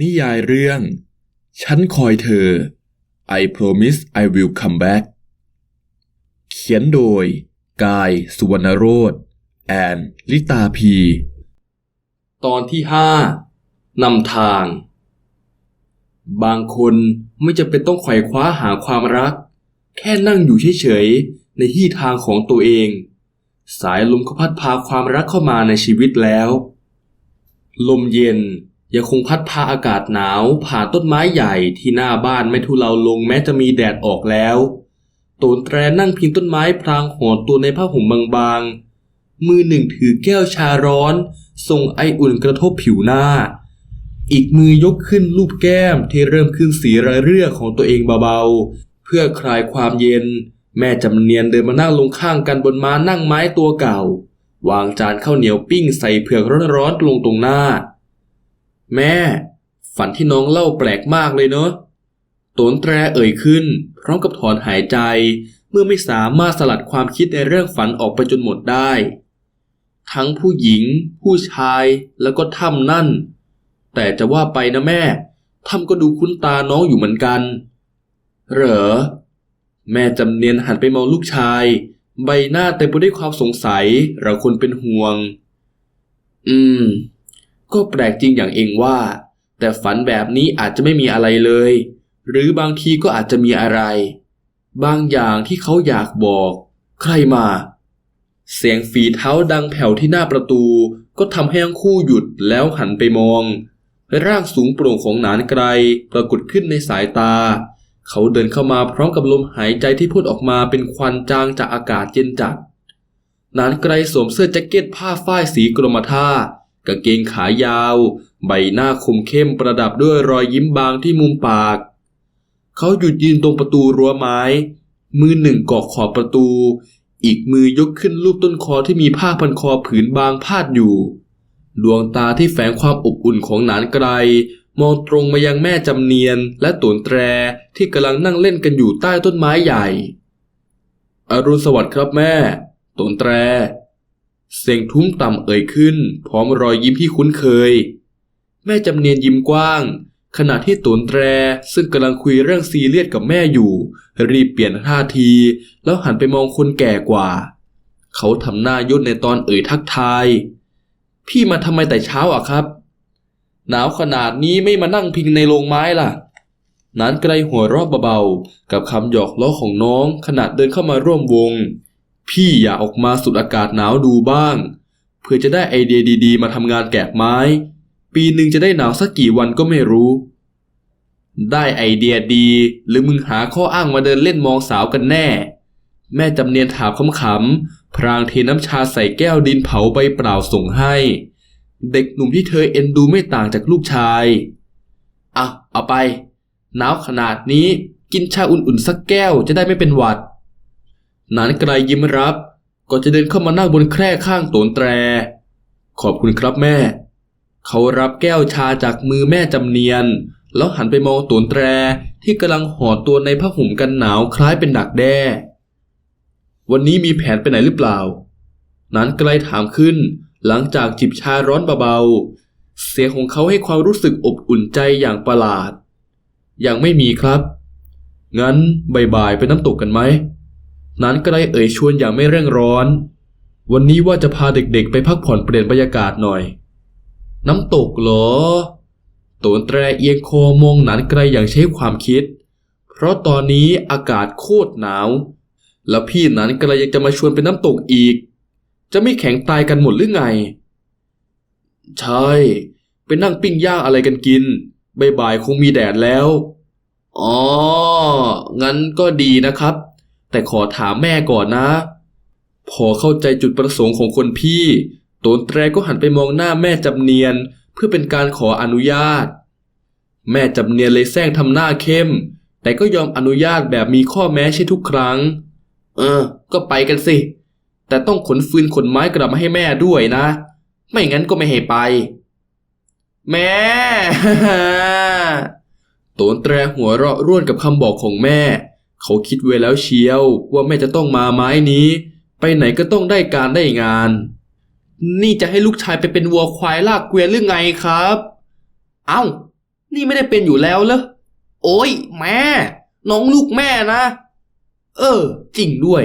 นิยายเรื่อง ฉันคอยเธอ I promise I will come back เขียนโดย กายสุวรรณโรธแอนลิตาพี ตอนที่ห้านำทาง บางคนไม่จำเป็นต้องไขว่คว้าหาความรัก แค่นั่งอยู่เฉยๆ ในที่ทางของตัวเอง สายลมก็พัดพาความรักเข้ามาในชีวิตแล้ว ลมเย็น ยังคงพัดพาอากาศหนาว ผ่านต้นไม้ใหญ่ที่หน้าบ้านไม่ทุเลาลงแม้จะมีแดดออกแล้วตูนแตรนั่งพิงต้นไม้พรางหอนตัวในผ้าห่มบางๆ มือหนึ่งถือแก้วชาร้อนส่งไออุ่นกระทบผิวหน้า อีกมือยกขึ้นรูปแก้มที่เริ่มขึ้นสีระเรื่อของตัวเองเบาๆ เพื่อคลายความเย็น แม่จำเนียนเดินมานั่งลงข้างกันบนม้านั่งไม้ตัวเก่า วางจานข้าวเหนียวปิ้งใส่เผือกร้อนๆลงตรงหน้า แม่ ฝันที่น้องเล่าแปลกมากเลยเนอะโตนแตรเอ่ยขึ้น พร้อมกับถอนหายใจ เมื่อไม่สามารถสลัดความคิดในเรื่องฝันออกไปจนหมดได้ ทั้งผู้หญิง ผู้ชายแล้วก็ถ้ำนั่น แต่จะว่าไปนะแม่ถ้ำก็ดูคุ้นตาน้องอยู่เหมือนกัน เหรอ แม่จำเนียนหันไปมองลูกชาย ใบหน้าเต็มไปด้วยความสงสัยเราคนเป็นห่วง อืม ก็แปลกจริงอย่างเองว่า แต่ฝันแบบนี้อาจจะไม่มีอะไรเลย หรือบางทีก็อาจจะมีอะไร บางอย่างที่เขาอยากบอก ใครมา เสียงฝีเท้าดังแผ่วที่หน้าประตู ก็ทำให้ทั้งคู่หยุดแล้วหันไปมอง ร่างสูงโปร่งของหนานไกรปรากฏขึ้นในสายตา เขาเดินเข้ามาพร้อมกับลมหายใจที่พ่นออกมาเป็นควันจางจากอากาศเย็นจัดนานไกรสวมเสื้อแจ็คเก็ตผ้าฝ้ายสีกรมท่า กางเกงขายาว ใบหน้าคมเข้มประดับด้วยรอยยิ้มบางที่มุมปาก เขาหยุดยืนตรงประตูรั้วไม้ มือหนึ่งกอกขอบประตู อีกมือยกขึ้นรูปต้นคอที่มีผ้าพันคอผืนบางพาดอยู่ ดวงตาที่แฝงความอบอุ่นของหนานไกรมองตรงมายังแม่จำเนียนและตวนแตรที่กำลังนั่งเล่นกันอยู่ใต้ต้นไม้ใหญ่ อรุณสวัสดิ์ครับแม่ตวนแตร เสียงทุ้มต่ำเอ่ยขึ้น พร้อมรอยยิ้มที่คุ้นเคย แม่จำเนียนยิ้มกว้าง ขณะที่ตุนแตรซึ่งกำลังคุยเรื่องซีเรียสกับแม่อยู่ รีบเปลี่ยนท่าที แล้วหันไปมองคนแก่กว่า เขาทำหน้ายศในตอนเอ่ยทักทาย พี่มาทำไมแต่เช้าอะครับ หนาวขนาดนี้ไม่มานั่งพิงในโรงไม้ล่ะนานไกลหัวรอบเบาๆกับคำหยอกล้อของน้องขณะเดินเข้ามาร่วมวง พี่อยากออกมาสุดอากาศหนาวดูบ้าง เพื่อจะได้ไอเดียดีๆ มาทำงานแกะไม้ ปีหนึ่งจะได้หนาวสักกี่วันก็ไม่รู้ ได้ไอเดียดี หรือมึงหาข้ออ้างมาเดินเล่นมองสาวกันแน่ แม่จำเนียนถามขำๆพรางเทน้ำชาใส่แก้วดินเผาใบเปล่าส่งให้ เด็กหนุ่มที่เธอเอ็นดูไม่ต่างจากลูกชายอะเอาไปหนาวขนาดนี้กินชาอุ่นๆสักแก้วจะได้ไม่เป็นหวัด นานไกลยิ้มรับก็จะเดินเข้ามานั่งบนแคร่ข้างโตนแตร ขอบคุณครับแม่ เขารับแก้วชาจากมือแม่จำเนียน แล้วหันไปมองโตนแตรที่กำลังห่อตัวในผ้าห่มกันหนาวคล้ายเป็นดักแด้ วันนี้มีแผนไปไหนหรือเปล่า นานไกลถามขึ้น หลังจากจิบชาร้อนเบาๆ เสียงของเขาให้ความรู้สึกอบอุ่นใจอย่างประหลาด ยังไม่มีครับ งั้นบ่ายๆไปน้ำตกกันไหม นั้นก็ได้เอ่ยชวนอย่างไม่เร่งร้อน วันนี้ว่าจะพาเด็กๆ ไปพักผ่อนเปลี่ยนบรรยากาศหน่อย น้ำตกเหรอโตนแตรเอียงคอมองหนานไกลอย่างใช้ความคิด เพราะตอนนี้อากาศโคตรหนาว แล้วพี่หนานไกลยังจะมาชวนไปน้ำตกอีก จะไม่แข็งตายกันหมดหรือไง ใช่ไปนั่งปิ้งย่างอะไรกันกินบ่ายๆคงมีแดดแล้ว อ๋อ งั้นก็ดีนะครับ แต่ขอถามแม่ก่อนนะ พอเข้าใจจุดประสงค์ของคนพี่ โตนแตรก็หันไปมองหน้าแม่จำเนียน เพื่อเป็นการขออนุญาต แม่จำเนียนเลยแซงทำหน้าเข้ม แต่ก็ยอมอนุญาตแบบมีข้อแม้ใช่ทุกครั้ง เออ ก็ไปกันสิ แต่ต้องขนฟืนขนไม้กลับมาให้แม่ด้วยนะ ไม่งั้นก็ไม่ให้ไป แม่โตนแตรหัวเราะร่วนกับคำบอกของแม่ เขาคิดไว้แล้วเชียวว่าแม่จะต้องมาไม้นี้ ไปไหนก็ต้องได้การได้งาน นี่จะให้ลูกชายไปเป็นวัวควายลากเกวียนหรือไงครับ เอ้า นี่ไม่ได้เป็นอยู่แล้วเหรอโอ้ยแม่ น้องลูกแม่นะ เออ จริงด้วย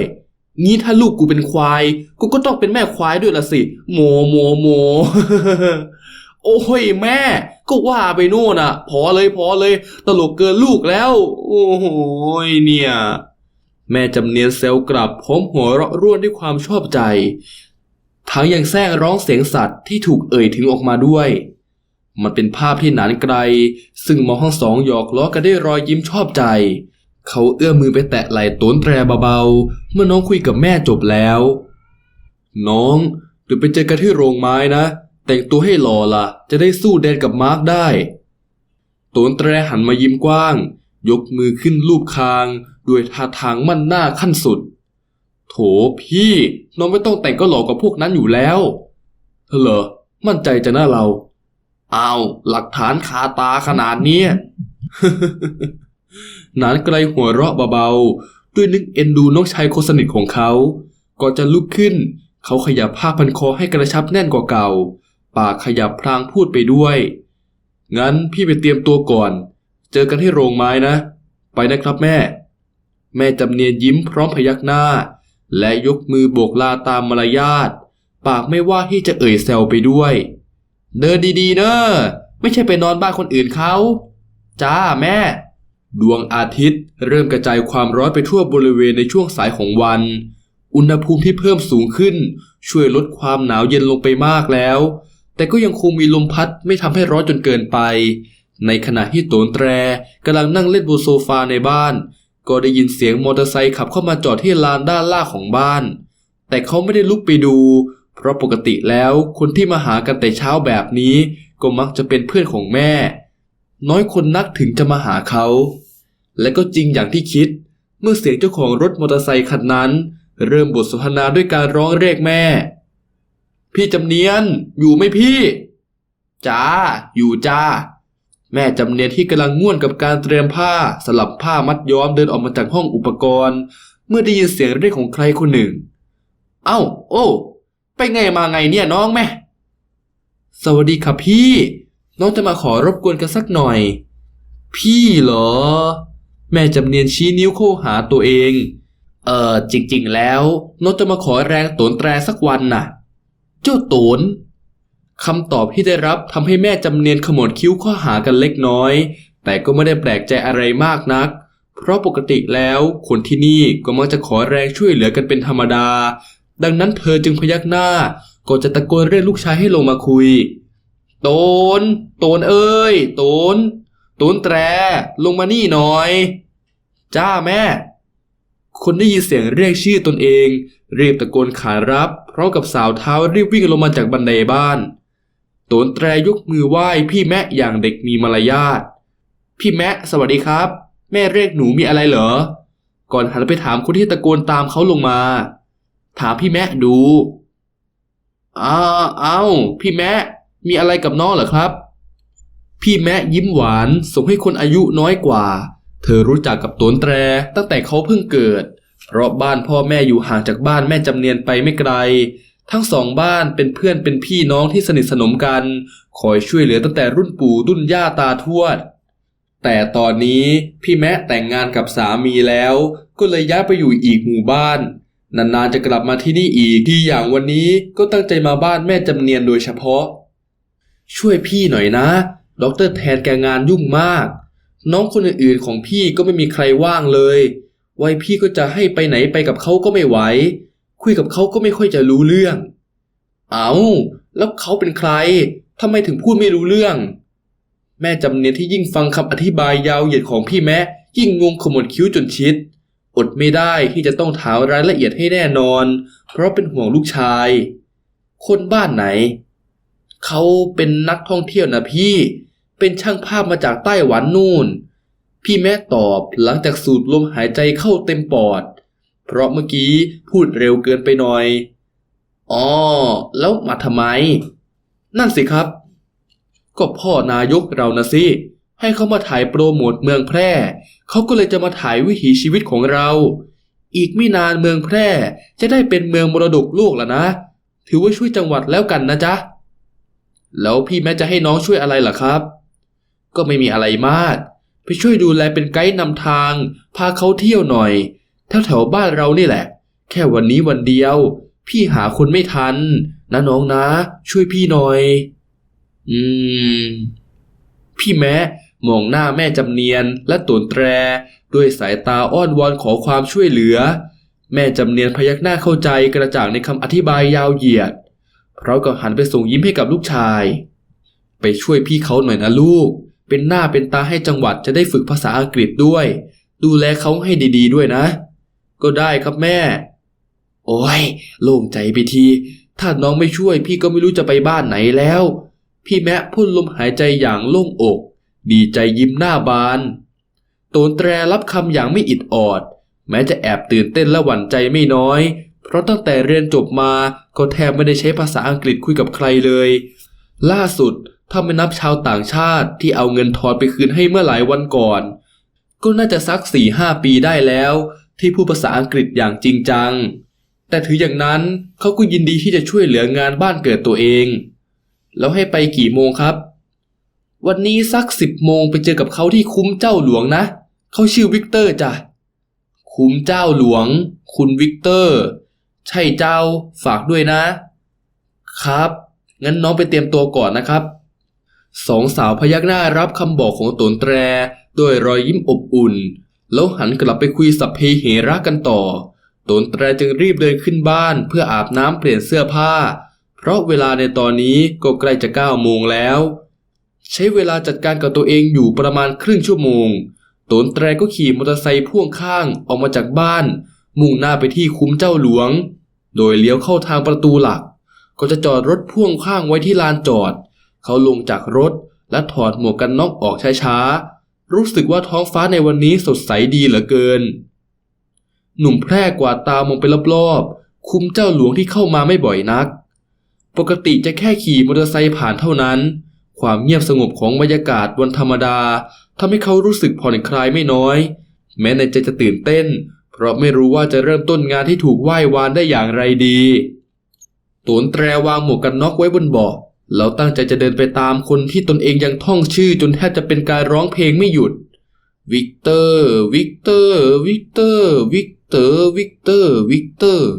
งี้ถ้าลูกกูเป็นควาย กูก็ต้องเป็นแม่ควายด้วยละสิ โมโมโม โอ้ยแม่ ก็ว่าไปนู่นอะ พอเลยพอเลย ตลกเกินลูกแล้ว โอ้โหยเนี่ย แม่จำเนียนเซลกลับพร้อมหัวเราะร่วนด้วยความชอบใจ ทั้งยังแทรกร้องเสียงสัตว์ที่ถูกเอ่ยถึงออกมาด้วย มันเป็นภาพที่หนานไกล ซึ่งหมอทั้งสองหยอกล้อกันด้วยรอยยิ้มชอบใจ เขาเอื้อมมือไปแตะไหล่ต้นแตรเบาๆเมื่อน้องคุยกับแม่จบแล้ว น้องเดี๋ยวไปเจอกันที่โรงไม้นะ แต่งตัวให้หล่อล่ะ จะได้สู้แดนกับมาร์กได้ตนแตรหันมายิ้มกว้าง ยกมือขึ้นลูบคาง ด้วยท่าทางมั่นหน้าขั้นสุด โถพี่ น้องไม่ต้องแต่งก็หล่อกว่าพวกนั้นอยู่แล้วเหรอมั่นใจจะหน้าเราอ้าวหลักฐานคาตาขนาดเนี้ยนานไกลหัวเราะเบาๆ ด้วยนึกเอ็นดูน้องชายคนสนิทของเขาก่อนจะลุกขึ้น เขาขยับผ้าพันคอให้กระชับแน่นกว่าเก่า ปากขยับพลางพูดไปด้วย งั้นพี่ไปเตรียมตัวก่อน เจอกันที่โรงไม้นะ ไปนะครับแม่ แม่จำเนียนยิ้มพร้อมพยักหน้า และยกมือโบกลาตามมารยาท ปากไม่ว่าที่จะเอ่ยแซวไปด้วย เดินดีๆเนอะไม่ใช่ไปนอนบ้านคนอื่นเขาจ้าแม่ ดวงอาทิตย์เริ่มกระจายความร้อนไปทั่วบริเวณในช่วงสายของวัน อุณหภูมิที่เพิ่มสูงขึ้น ช่วยลดความหนาวเย็นลงไปมากแล้ว แต่ก็ยังคงมีลมพัดไม่ทำให้ร้อนจนเกินไป ในขณะที่โตนแตรกำลังนั่งเล่นบนโซฟาในบ้าน ก็ได้ยินเสียงมอเตอร์ไซค์ขับเข้ามาจอดที่ลานด้านล่างของบ้าน แต่เขาไม่ได้ลุกไปดู เพราะปกติแล้วคนที่มาหากันแต่เช้าแบบนี้ก็มักจะเป็นเพื่อนของแม่ น้อยคนนักถึงจะมาหาเขา และก็จริงอย่างที่คิด เมื่อเสียงเจ้าของรถมอเตอร์ไซคันนั้น เริ่มบทสนทนาด้วยการร้องเรียกแม่ พี่จำเนียนอยู่ไหมพี่จ้าอยู่จ้า แม่จำเนียนที่กำลังง่วนกับการเตรียมผ้าสลับผ้ามัดย้อมเดินออกมาจากห้องอุปกรณ์ เมื่อได้ยินเสียงเรียกของใครคนหนึ่ง เอ้า โอ้ ไปไงมาไงเนี่ยน้องแม่ สวัสดีครับพี่ น้องจะมาขอรบกวนกันสักหน่อย พี่เหรอ แม่จำเนียนชี้นิ้วเข้าหาตัวเอง เออจริง ๆ แล้ว น้องจะมาขอแรงตนแตรสักวันน่ะ เจ้าโตนคำตอบที่ได้รับทำให้แม่จำเนียนขมวดคิ้วข้อหากันเล็กน้อย แต่ก็ไม่ได้แปลกใจอะไรมากนัก เพราะปกติแล้วคนที่นี่ก็มักจะขอแรงช่วยเหลือกันเป็นธรรมดา ดังนั้นเธอจึงพยักหน้าก่อนจะตะโกนเรียกลูกชายให้ลงมาคุย โตน โตนเอ้ย โตน โตนแตร ลงมานี่หน่อย จ้าแม่ คนได้ยินเสียงเรียกชื่อตนเองรีบตะโกนขานรับ พร้อมกับสาวเท้ารีบวิ่งลงมาจากบันไดบ้านโตนแตรยกมือไหว้พี่แม่อย่างเด็กมีมารยาท พี่แม่สวัสดีครับ แม่เรียกหนูมีอะไรเหรอ ก่อนหันไปถามคนที่ตะโกนตามเขาลงมา ถามพี่แม่ดูอ้าเอ้าพี่แม่มีอะไรกับน้องเหรอครับ พี่แม่ยิ้มหวานส่งให้คนอายุน้อยกว่า เธอรู้จักกับตนแตรตั้งแต่เขาเพิ่งเกิด ราะบ้านพ่อแม่อยู่ห่างจากบ้านแม่จำเนียนไปไม่ไกล ทั้งสองบ้านเป็นเพื่อนเป็นพี่น้องที่สนิทสนมกัน คอยช่วยเหลือตั้งแต่รุ่นปู่รุ่นย่าตาทวด แต่ตอนนี้พี่แม่แต่งงานกับสามีแล้ว ก็เลยย้ายไปอยู่อีกหมู่บ้าน นานๆจะกลับมาที่นี่อีกที่อย่างวันนี้ก็ตั้งใจมาบ้านแม่จำเนียนโดยเฉพาะ ช่วยพี่หน่อยนะด็อกเตอร์แทนแกงานยุ่งมาก น้องคนอื่นๆของพี่ก็ไม่มีใครว่างเลย ไว้พี่ก็จะให้ไปไหนไปกับเขาก็ไม่ไหว คุยกับเขาก็ไม่ค่อยจะรู้เรื่อง เอาแล้วเขาเป็นใครทำไมถึงพูดไม่รู้เรื่อง แม่จำเนียนที่ยิ่งฟังคำอธิบายยาวเหยียดของพี่แม่ยิ่งงงขมวดคิ้วจนชิด อดไม่ได้ที่จะต้องถามรายละเอียดให้แน่นอน เพราะเป็นห่วงลูกชาย คนบ้านไหน เขาเป็นนักท่องเที่ยวนะพี่ เป็นช่างภาพมาจากไต้หวันนู่น พี่แม่ตอบหลังจากสูดลมหายใจเข้าเต็มปอด เพราะเมื่อกี้พูดเร็วเกินไปหน่อย อ๋อ แล้วมาทำไม นั่นสิครับ ก็พ่อนายกเรานะสิ ให้เขามาถ่ายโปรโมทเมืองแพร่ เขาก็เลยจะมาถ่ายวิถีชีวิตของเรา อีกไม่นานเมืองแพร่ จะได้เป็นเมืองมรดกโลกแล้วนะ ถือว่าช่วยจังหวัดแล้วกันนะจ๊ะ แล้วพี่แม่จะให้น้องช่วยอะไรล่ะครับ ก็ไม่มีอะไรมาก ไปช่วยดูแลเป็นไกด์นำทาง พาเขาเที่ยวหน่อยแถวแถวบ้านเรานี่แหละ แค่วันนี้วันเดียว พี่หาคนไม่ทัน นะน้องนะ ช่วยพี่หน่อย อืม พี่แม้มองหน้าแม่จำเนียนและตวนแตร ด้วยสายตาอ้อนวอนขอความช่วยเหลือ แม่จำเนียนพยักหน้าเข้าใจกระจ่างในคำอธิบายยาวเหยียด เพราะก็หันไปส่งยิ้มให้กับลูกชาย ไปช่วยพี่เขาหน่อยนะลูก เป็นหน้าเป็นตาให้จังหวัดจะได้ฝึกภาษาอังกฤษด้วย ดูแลเขาให้ดีๆด้วยนะ ก็ได้ครับแม่ โอ้ยโล่งใจไปที ถ้าน้องไม่ช่วยพี่ก็ไม่รู้จะไปบ้านไหนแล้ว พี่แมะพ่นลมหายใจอย่างโล่งอก ดีใจยิ้มหน้าบาน โตนแตรรับคำอย่างไม่อิดออด แม้จะแอบตื่นเต้นและหวั่นใจไม่น้อย เพราะตั้งแต่เรียนจบมาก็แทบไม่ได้ใช้ภาษาอังกฤษคุยกับใครเลย ล่าสุด ถ้าไม่นับชาวต่างชาติที่เอาเงินทอนไปคืนให้เมื่อหลายวันก่อน ก็น่าจะสักสี่ห้าปีได้แล้ว ที่พูดภาษาอังกฤษอย่างจริงจัง แต่ถืออย่างนั้นเขาก็ยินดีที่จะช่วยเหลืองานบ้านเกิดตัวเอง แล้วให้ไปกี่โมงครับ วันนี้สักสิบโมงไปเจอกับเขาที่คุ้มเจ้าหลวงนะ เขาชื่อวิกเตอร์จ้ะ คุ้มเจ้าหลวง คุณวิกเตอร์ ใช่เจ้าฝากด้วยนะ ครับ งั้นน้องไปเตรียมตัวก่อนนะครับ สองสาวพยักหน้ารับคำบอกของตนแตรด้วยรอยยิ้มอบอุ่น แล้วหันกลับไปคุยสัพเพเหระกันต่อ ตนแตรจึงรีบเดินขึ้นบ้านเพื่ออาบน้ำเปลี่ยนเสื้อผ้า เพราะเวลาในตอนนี้ก็ใกล้จะเก้าโมงแล้ว ใช้เวลาจัดการกับตัวเองอยู่ประมาณครึ่งชั่วโมง ตนแตรก็ขี่มอเตอร์ไซค์พ่วงข้างออกมาจากบ้าน มุ่งหน้าไปที่คุ้มเจ้าหลวง โดยเลี้ยวเข้าทางประตูหลัก ก็จะจอดรถพ่วงข้างไว้ที่ลานจอด เขาลงจากรถ และถอดหมวกกันน็อกออกช้าๆ รู้สึกว่าท้องฟ้าในวันนี้สดใสดีเหลือเกิน หนุ่มแพร่กวาดตามองไปรอบๆ คุ้มเจ้าหลวงที่เข้ามาไม่บ่อยนัก ปกติจะแค่ขี่มอเตอร์ไซค์ผ่านเท่านั้น ความเงียบสงบของบรรยากาศวันธรรมดาทำให้เขารู้สึกผ่อนคลายไม่น้อย แม้ในใจจะตื่นเต้น เพราะไม่รู้ว่าจะเริ่มต้นงานที่ถูกไหว้วานได้อย่างไรดีตวนแตรวางหมวกกันน็อกไว้บนเบาะ แล้วตั้งใจจะเดินไปตามคนที่ตนเองยังท่องชื่อจนแทบจะเป็นการร้องเพลงไม่หยุด วิกเตอร์ วิกเตอร์ วิกเตอร์ วิกเตอร์ วิกเตอร์ วิกเตอร์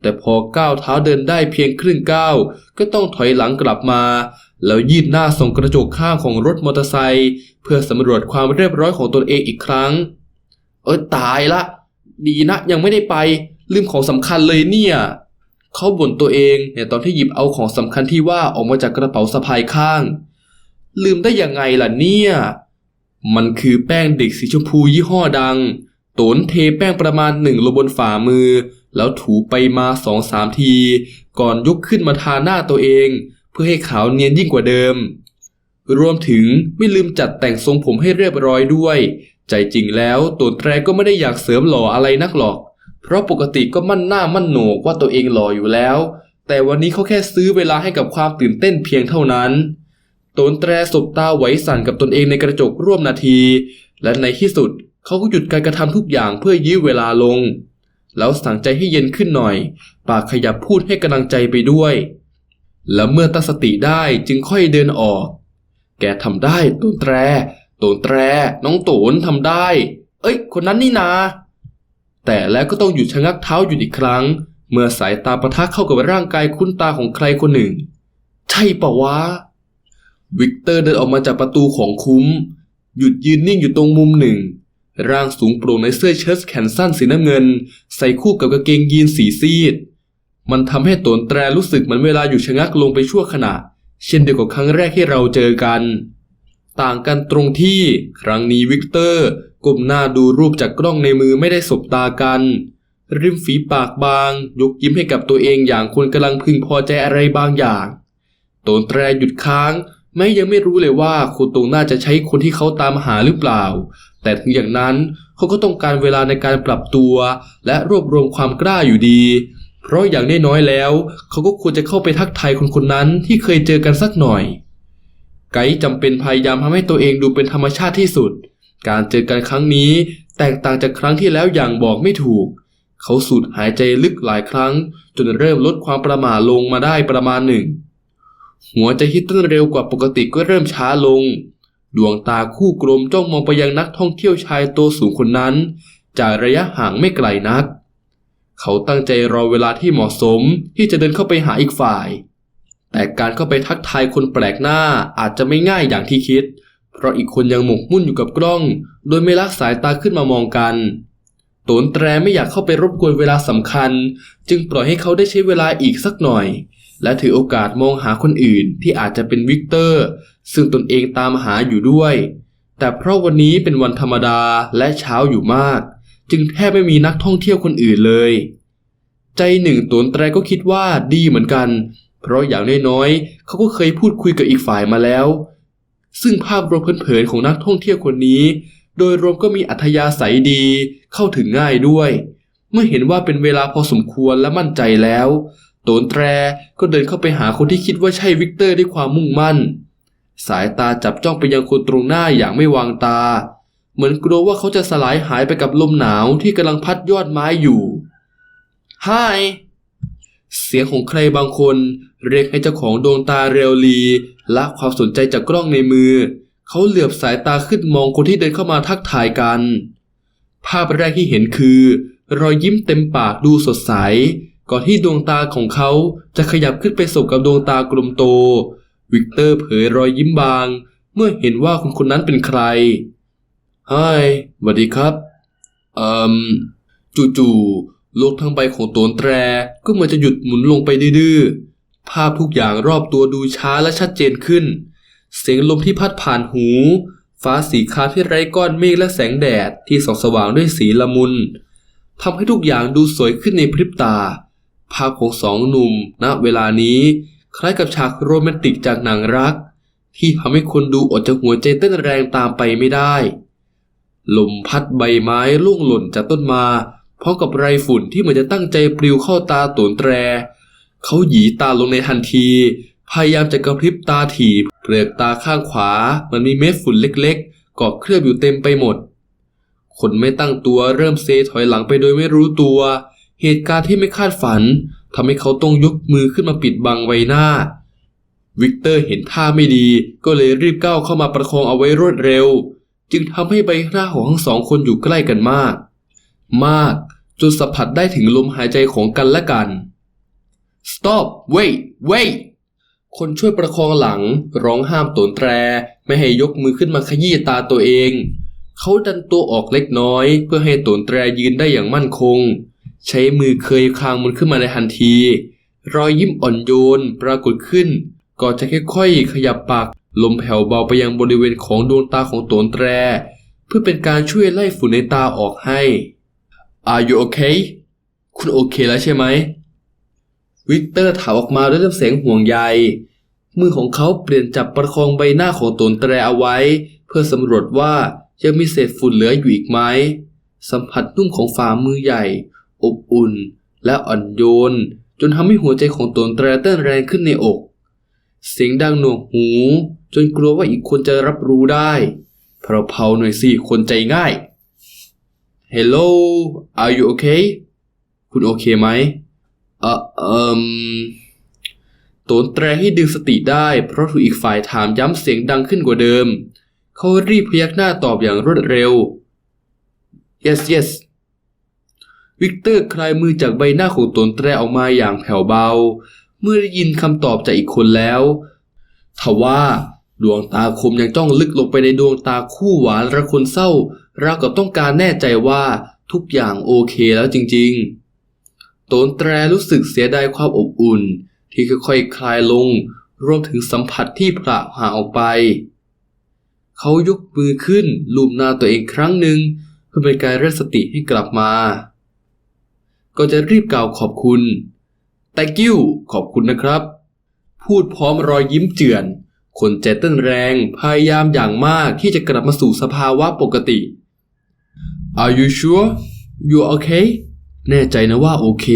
แต่พอก้าวเท้าเดินได้เพียงครึ่งก้าวก็ต้องถอยหลังกลับมา แล้วยืดหน้าส่องกระจกข้างของรถมอเตอร์ไซค์เพื่อสำรวจความเรียบร้อยของตนเองอีกครั้ง เออตายละ ดีนะยังไม่ได้ไป ลืมของสำคัญเลยเนี่ย เขาบ่นตัวเองในตอนที่หยิบเอาของสำคัญที่ว่าออกมาจากกระเป๋าสะพายข้าง ลืมได้ยังไงล่ะเนี่ย มันคือแป้งเด็กสีชมพูยี่ห้อดังตนเทแป้งประมาณหนึ่งลงบนฝ่ามือ แล้วถูไปมาสองสามที ก่อนยกขึ้นมาทาหน้าตัวเอง เพื่อให้ขาวเนียนยิ่งกว่าเดิม รวมถึงไม่ลืมจัดแต่งทรงผมให้เรียบร้อยด้วย ใจจริงแล้วตัวแตรก็ไม่ได้อยากเสริมหล่ออะไรนักหรอก เพราะปกติก็มั่นหน้ามั่นโหนกว่าตัวเองหล่ออยู่แล้ว แต่วันนี้เขาแค่ซื้อเวลาให้กับความตื่นเต้นเพียงเท่านั้นตนแตรสบตาไหวสั่นกับตนเองในกระจกร่วมนาที และในที่สุดเขาก็หยุดการกระทำทุกอย่างเพื่อยื้อเวลาลง แล้วสั่งใจให้เย็นขึ้นหน่อย ปากขยับพูดให้กำลังใจไปด้วย แล้วเมื่อตั้งสติได้จึงค่อยเดินออก แกทำได้ตนแตรตนแตรน้องโตนทำได้ เอ้ย คนนั้นนี่นา แต่แล้วก็ต้องหยุดชะงักเท้าอยู่อีกครั้ง เมื่อสายตาประทะเข้ากับร่างกายคุ้นตาของใครคนหนึ่ง ใช่ปะวะ วิกเตอร์เดินออกมาจากประตูของคุ้ม หยุดยืนนิ่งอยู่ตรงมุมหนึ่ง ร่างสูงโปร่งในเสื้อเชิ้ตแขนสั้นสีน้ำเงิน ใส่คู่กับกางเกงยีนสีซีด มันทำให้โตนแตรรู้สึกเหมือนเวลาอยู่ชะงักลงไปชั่วขณะ เช่นเดียวกับครั้งแรกที่เราเจอกัน ต่างกันตรงที่ครั้งนี้วิกเตอร์ ก้มหน้าดูรูปจากกล้องในมือไม่ได้สบตากัน ริมฝีปากบาง ยกยิ้มให้กับตัวเองอย่างคนกำลังพึงพอใจอะไรบางอย่าง โตนแตรหยุดค้างแม้ยังไม่รู้เลยว่าคนตรงหน้าจะใช้คนที่เขาตามหาหรือเปล่า แต่ถึงอย่างนั้นเขาก็ต้องการเวลาในการปรับตัว และรวบรวมความกล้าอยู่ดี เพราะอย่างน้อยๆแล้ว เขาก็ควรจะเข้าไปทักทายคนคนนั้นที่เคยเจอกันสักหน่อย ไกด์จำเป็นพยายามทำให้ตัวเองดูเป็นธรรมชาติที่สุด การเจอกันครั้งนี้ แตกต่างจากครั้งที่แล้วอย่างบอกไม่ถูก เขาสูดหายใจลึกหลายครั้ง จนเริ่มลดความประหม่าลงมาได้ประมาณหนึ่ง หัวใจที่เต้นเร็วกว่าปกติก็เริ่มช้าลง ดวงตาคู่กลมจ้องมองไปยังนักท่องเที่ยวชายตัวสูงคนนั้น จากระยะห่างไม่ไกลนัก เขาตั้งใจรอเวลาที่เหมาะสมที่จะเดินเข้าไปหาอีกฝ่ายแต่การเข้าไปทักทายคนแปลกหน้าอาจจะไม่ง่ายอย่างที่คิด เพราะอีกคนยังหมกมุ่นอยู่กับกล้อง โดยไม่ละสายตาขึ้นมามองกันโตนแตรไม่อยากเข้าไปรบกวนเวลาสำคัญ จึงปล่อยให้เขาได้ใช้เวลาอีกสักหน่อย และถือโอกาสมองหาคนอื่นที่อาจจะเป็นวิกเตอร์ ซึ่งตนเองตามหาอยู่ด้วย แต่เพราะวันนี้เป็นวันธรรมดาและเช้าอยู่มาก จึงแทบไม่มีนักท่องเที่ยวคนอื่นเลย ใจหนึ่งตนแตรก็คิดว่าดีเหมือนกัน เพราะอย่างน้อยๆเขาก็เคยพูดคุยกับอีกฝ่ายมาแล้ว ซึ่งภาพรวมเผินๆของนักท่องเที่ยวคนนี้ โดยรวมก็มีอัธยาศัยดีเข้าถึงง่ายด้วย เมื่อเห็นว่าเป็นเวลาพอสมควรและมั่นใจแล้ว โตนแตรก็เดินเข้าไปหาคนที่คิดว่าใช่วิกเตอร์ด้วยความมุ่งมั่น สายตาจับจ้องไปยังคนตรงหน้าอย่างไม่วางตา เหมือนกลัวว่าเขาจะสลายหายไปกับลมหนาวที่กำลังพัดยอดไม้อยู่ไฮเสียงของใครบางคนเรียกให้เจ้าของดวงตาเรียวลี ละความสนใจจากกล้องในมือ เขาเหลือบสายตาขึ้นมองคนที่เดินเข้ามาทักทายกัน ภาพแรกที่เห็นคือ รอยยิ้มเต็มปากดูสดใส ก่อนที่ดวงตาของเขาจะขยับขึ้นไปสบกับดวงตากลมโต วิกเตอร์เผยรอยยิ้มบาง เมื่อเห็นว่าคนคนนั้นเป็นใครไฮสวัสดีครับเอ่มจู่ๆโลกทั้งใบของโตนแตรก็เหมือนจะหยุดหมุนลงไปดื้อๆ ภาพทุกอย่างรอบตัวดูช้าและชัดเจนขึ้น เสียงลมที่พัดผ่านหู ฟ้าสีคามที่ไร้ก้อนเมฆและแสงแดดที่ส่องสว่างด้วยสีละมุนทำให้ทุกอย่างดูสวยขึ้นในพริบตา ภาพของสองหนุ่มณเวลานี้ คล้ายกับฉากโรแมนติกจากหนังรัก ที่ทำให้คนดูอดจะหัวใจเต้นแรงตามไปไม่ได้ ลมพัดใบไม้ล่วงหล่นจากต้นมาพร้อมกับไรฝุ่นที่เหมือนจะตั้งใจปลิวเข้าตาตวนแตร เขาหยีตาลงในทันที พยายามจะกระพริบตาถี่เปลือกตาข้างขวา มันมีเม็ดฝุ่นเล็กๆเกาะเคลือบอยู่เต็มไปหมด คนไม่ตั้งตัวเริ่มเซถอยหลังไปโดยไม่รู้ตัว เหตุการณ์ที่ไม่คาดฝันทำให้เขาต้องยกมือขึ้นมาปิดบังใบหน้า วิกเตอร์เห็นท่าไม่ดีก็เลยรีบก้าวเข้ามาประคองเอาไว้รวดเร็ว จึงทำให้ใบหน้าของทั้งสองคนอยู่ใกล้กันมาก มากจนสัมผัสได้ถึงลมหายใจของกันและกัน stop wait wait คนช่วยประคองหลังร้องห้ามตนแตร ไม่ให้ยกมือขึ้นมาขยี้ตาตัวเอง เขาดันตัวออกเล็กน้อย เพื่อให้ตนแตรยืนได้อย่างมั่นคง ใช้มือเคยคางมันขึ้นมาในทันที รอยยิ้มอ่อนโยนปรากฏขึ้นก่อนจะค่อยๆขยับปากลมแผ่วเบาไปยังบริเวณของดวงตาของตนแตร เพื่อเป็นการช่วยไล่ฝุ่นในตาออกให้ Are you okay คุณโอเคแล้วใช่ไหม วิกเตอร์ถามออกมาด้วยน้ำเสียงห่วงใย มือของเขาเปลี่ยนจับประคองใบหน้าของตนแตรเอาไว้ เพื่อสำรวจว่ายังมีเศษฝุ่นเหลืออยู่อีกไหม สัมผัสนุ่มของฝ่ามือใหญ่ อบอุ่น และอ่อนโยน จนทำให้หัวใจของตนแตรเต้นแรงขึ้นในอก เสียงดังหนวกหู จนกลัวว่าอีกคนจะรับรู้ได้เพราๆหน่อยสิคนใจง่าย Hello are you okay คุณโอเคไหม เอ่อเอ่มตนแตรให้ดึงสติได้ เพราะถูกอีกฝ่ายถามย้ำเสียงดังขึ้นกว่าเดิม เขารีบพยักหน้าตอบอย่างรวดเร็ว yes yes วิกเตอร์คลายมือจากใบหน้าของตนแตรออกมาอย่างแผ่วเบา เมื่อได้ยินคำตอบจากอีกคนแล้วทว่าดวงตาคมยังจ้องลึกลงไปในดวงตาคู่หวานระคนเศร้าราวกับต้องการแน่ใจว่าทุกอย่างโอเคแล้วจริง ๆ ตนแตรรู้สึกเสียดายความอบอุ่น ที่ค่อยๆคลายลง รวมถึงสัมผัสที่ผละห่างออกไป เขายกมือขึ้นลูบหน้าตัวเองครั้งหนึ่ง เพื่อเป็นการเรียกสติให้กลับมา ก็จะรีบกล่าวขอบคุณ thank you ขอบคุณนะครับ พูดพร้อมรอยยิ้มเจือน คนใจเต้นแรงพยายามอย่างมากที่จะกลับมาสู่สภาวะปกติ Are you sure you okay แน่ใจนะว่าโอเค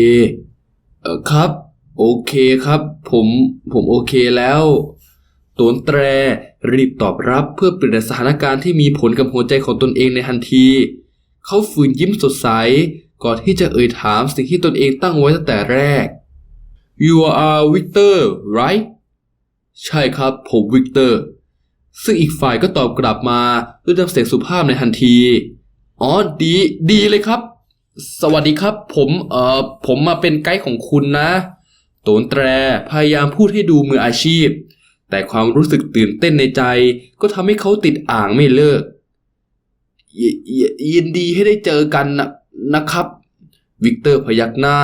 เออครับ โอเคครับ ผมผมโอเคแล้วโตนแตรรีบตอบรับเพื่อเปลี่ยนสถานการณ์ที่มีผลกับหัวใจของตนเองในทันที เขาฝืนยิ้มสดใส ก่อนที่จะเอ่ยถามสิ่งที่ตนเองตั้งไว้ตั้งแต่แรก You are Victor right ใช่ครับ ผมวิกเตอร์ ซึ่งอีกฝ่ายก็ตอบกลับมาด้วยน้ำเสียงสุภาพในทันที อ๋อดี ดีเลยครับ สวัสดีครับ ผมเอ่อผมมาเป็นไกด์ของคุณนะ โตนแตรพยายามพูดให้ดูมืออาชีพ แต่ความรู้สึกตื่นเต้นในใจ ก็ทำให้เขาติดอ่างไม่เลิกยยยินดีให้ได้เจอกันนะนะครับ วิกเตอร์พยักหน้า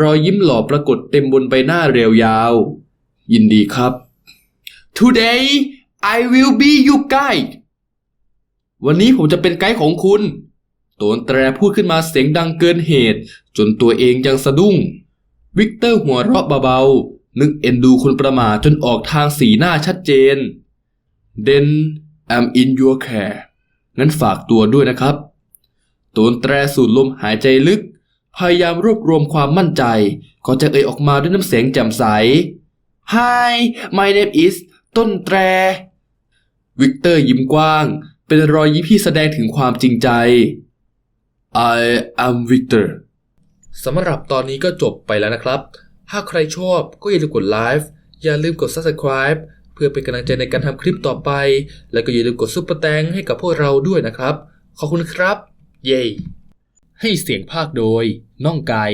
รอยยิ้มหล่อปรากฏเต็มบนใบหน้าเรียวยาว ยินดีครับ Today I will be your guide วันนี้ผมจะเป็นไกด์ของคุณ โตนแตรพูดขึ้นมาเสียงดังเกินเหตุ จนตัวเองยังสะดุ้ง วิกเตอร์หัวเราะเบาๆ นึกเอ็นดูคนประมาจนออกทางสีหน้าชัดเจน Then I'm in your care งั้นฝากตัวด้วยนะครับ โตนแตรสูดลมหายใจลึก พยายามรวบรวมความมั่นใจก่อนจะเอ่ยออกมาด้วยน้ำเสียงแจ่มใส Hi my name is ต้นแตร วิกเตอร์ยิ้มกว้าง เป็นรอยยิ้มที่แสดงถึงความจริงใจ I am Victor สำหรับตอนนี้ก็จบไปแล้วนะครับ ถ้าใครชอบก็อย่าลืมกดไลฟ์อย่าลืมกด Subscribe เพื่อเป็นกำลังใจในการทำคลิปต่อไป แล้วก็อย่าลืมกดซุปเปอร์แตงให้กับพวกเราด้วยนะครับ ขอบคุณครับ เย้ ให้เสียงภาคโดย น้องไก่